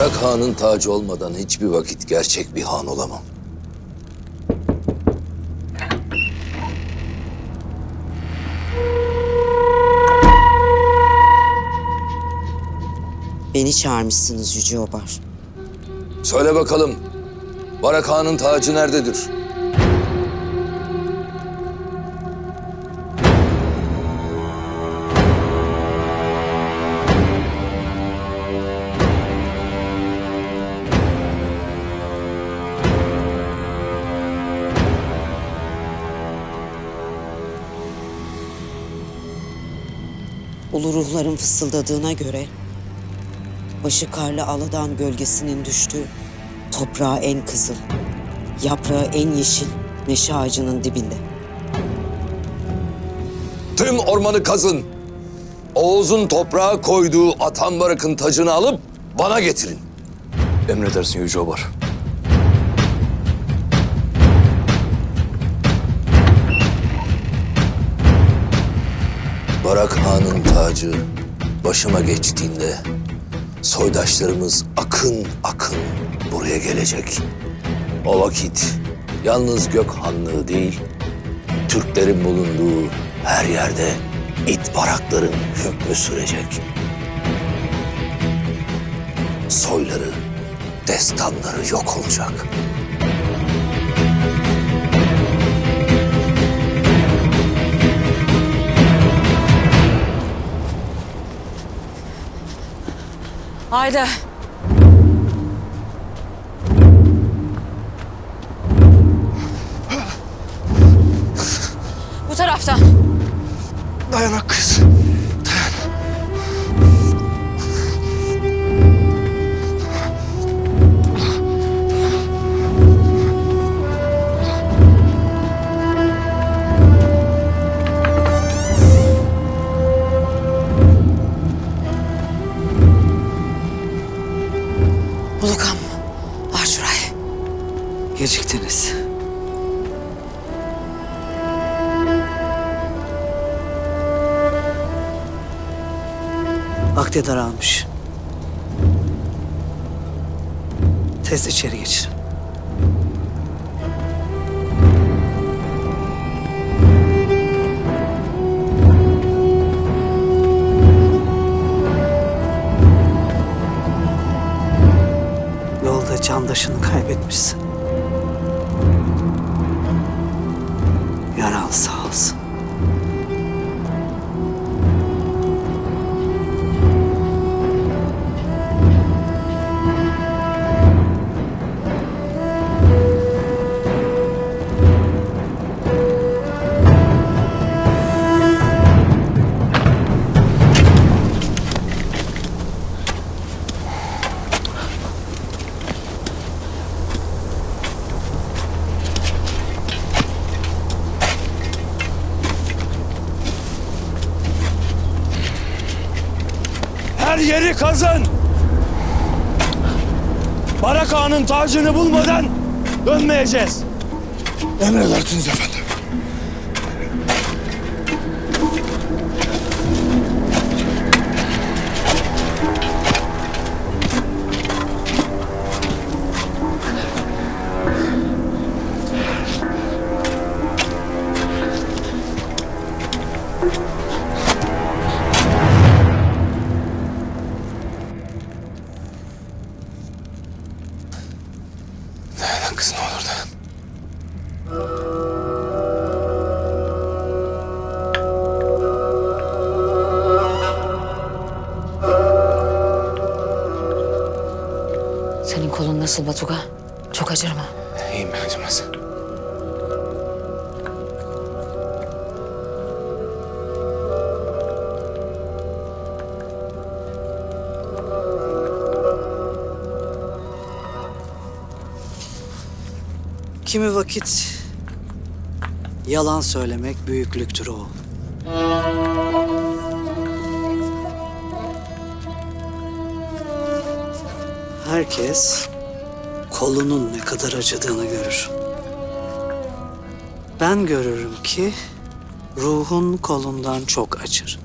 Barak Han'ın tacı olmadan hiçbir vakit gerçek bir han olamam. Beni çağırmışsınız Yüce Obar. Söyle bakalım, Barak Han'ın tacı nerededir? Ulu ruhların fısıldadığına göre başı karlı aladan gölgesinin düştüğü toprağı en kızıl, yaprağı en yeşil meşe ağacının dibinde. Tüm ormanı kazın. Oğuz'un toprağa koyduğu Atambarak'ın tacını alıp bana getirin. Emredersin Yüce Obar. Barak Han'ın tacı başıma geçtiğinde soydaşlarımız akın akın buraya gelecek. O vakit yalnız Gök Hanlığı değil, Türklerin bulunduğu her yerde it barakların hükmü sürecek. Soyları, destanları yok olacak. Haydi. Bu taraftan. Dayanak kız. Ulukam, Arşuray. Geciktiniz. Vakti daralmış. Tez içeri geçin. Yeri kazın. Barak Ağa'nın tacını bulmadan dönmeyeceğiz. Emredersiniz efendim. Nasıl Batuga? Çok acır mı? İyiyim ben acımaz. Kimi vakit yalan söylemek büyüklüktür oğul. Herkes kolunun ne kadar acıdığını görür. Ben görürüm ki ruhun kolundan çok acır.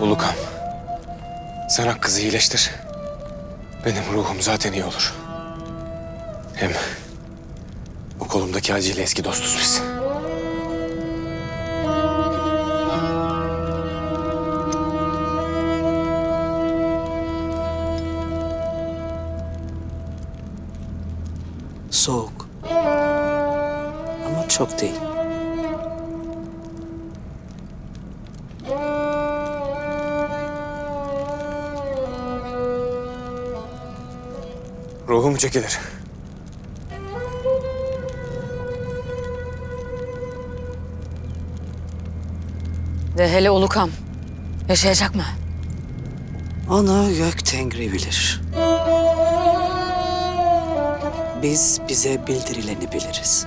Ulukam. Sen Akkız'ı iyileştir. Benim ruhum zaten iyi olur. Hem bu kolumdaki acıyla eski dostuz biz. Soğuk. Ama çok değil. Ruhum çekilir. Ve hele Ulukam. Yaşayacak mı? Onu gök tengri bilir. Biz bize bildirileni biliriz.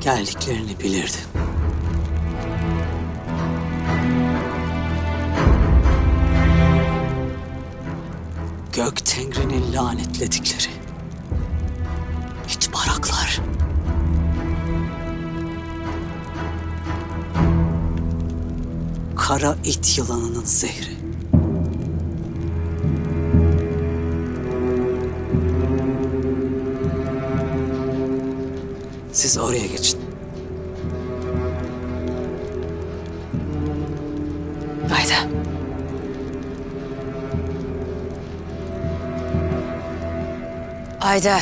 Geldiklerini bilirdi. Gök Tengri'nin lanetledikleri. İç baraklar. Kara it yılanının zehri. Siz oraya geçin. Ayda. Ayda.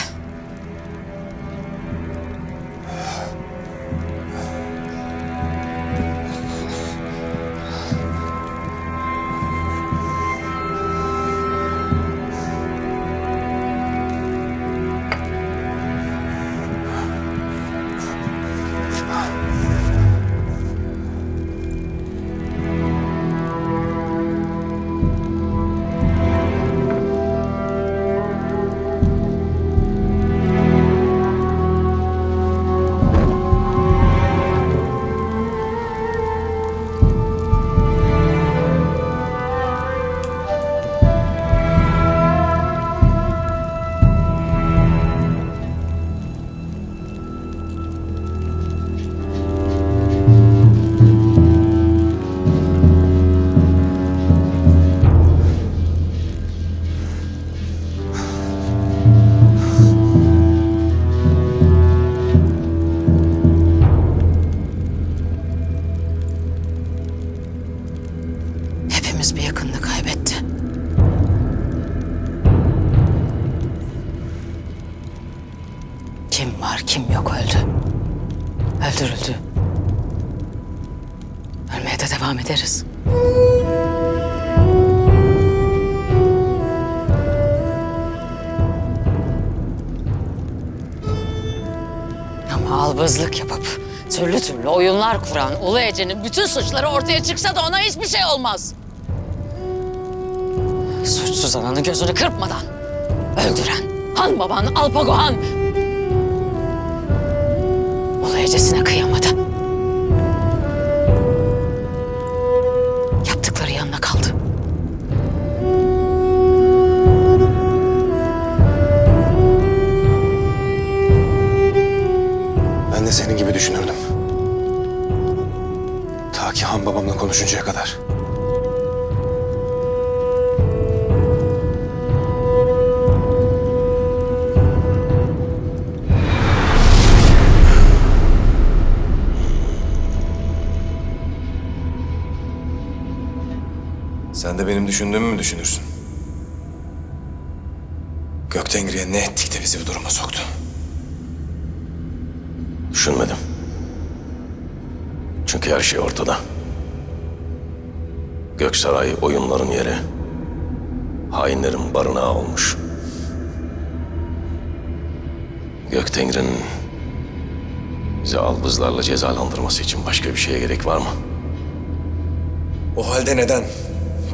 Öldürüldü. Ölmeye de devam ederiz. Ama albızlık yapıp türlü türlü oyunlar kuran Ulu Ece'nin bütün suçları ortaya çıksa da ona hiçbir şey olmaz. Suçsuz ananı gözünü kırpmadan öldüren han baban Alpagohan Ulu Ece'sine kıyamadı. Yaptıkları yanına kaldı. Ben de senin gibi düşünürdüm. Ta ki han babamla konuşuncaya kadar. Sen de benim düşündüğümü mü düşünürsün? Göktengri'ye ne ettik de bizi bu duruma soktu? Düşünmedim. Çünkü her şey ortada. Göksaray oyunların yeri. Hainlerin barınağı olmuş. Göktengri'nin bizi albızlarla cezalandırması için başka bir şeye gerek var mı? O halde neden?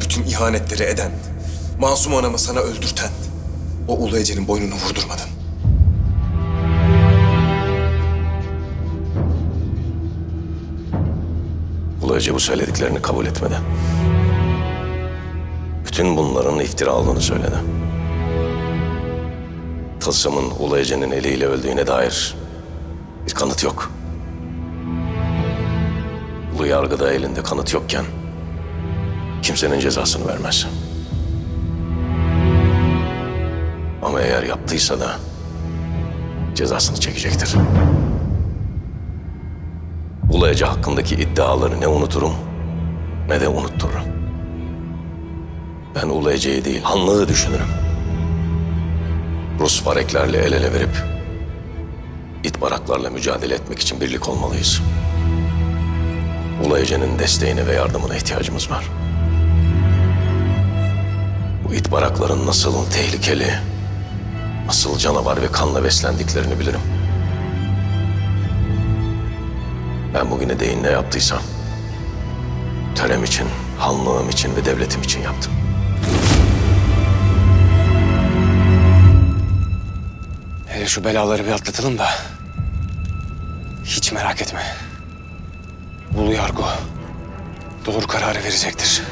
Bütün ihanetleri eden, masum anamı sana öldürten, o Ulu Ece'nin boynunu vurdurmadın. Ulu Ece bu söylediklerini kabul etmedi. bütün bunların iftira olduğunu söyledi. Tılsım'ın Ulu Ece'nin eliyle öldüğüne dair bir kanıt yok. Ulu yargıda elinde kanıt yokken kimsenin cezasını vermez. Ama eğer yaptıysa da cezasını çekecektir. Ece hakkındaki iddiaları ne unuturum ne de unuttururum. Ben Ece'yi değil, Hanlığı düşünürüm. Rus fareklerle el ele verip it baraklarla mücadele etmek için birlik olmalıyız. Ulu Ece'nin desteğine ve yardımına ihtiyacımız var. Bu it barakların nasıl tehlikeli, nasıl canavar ve kanla beslendiklerini bilirim. Ben bugüne değin ne yaptıysam, törem için, hanlığım için ve devletim için yaptım. Hele şu belaları bir atlatalım da. Hiç merak etme. Ulu Yargo doğru kararı verecektir.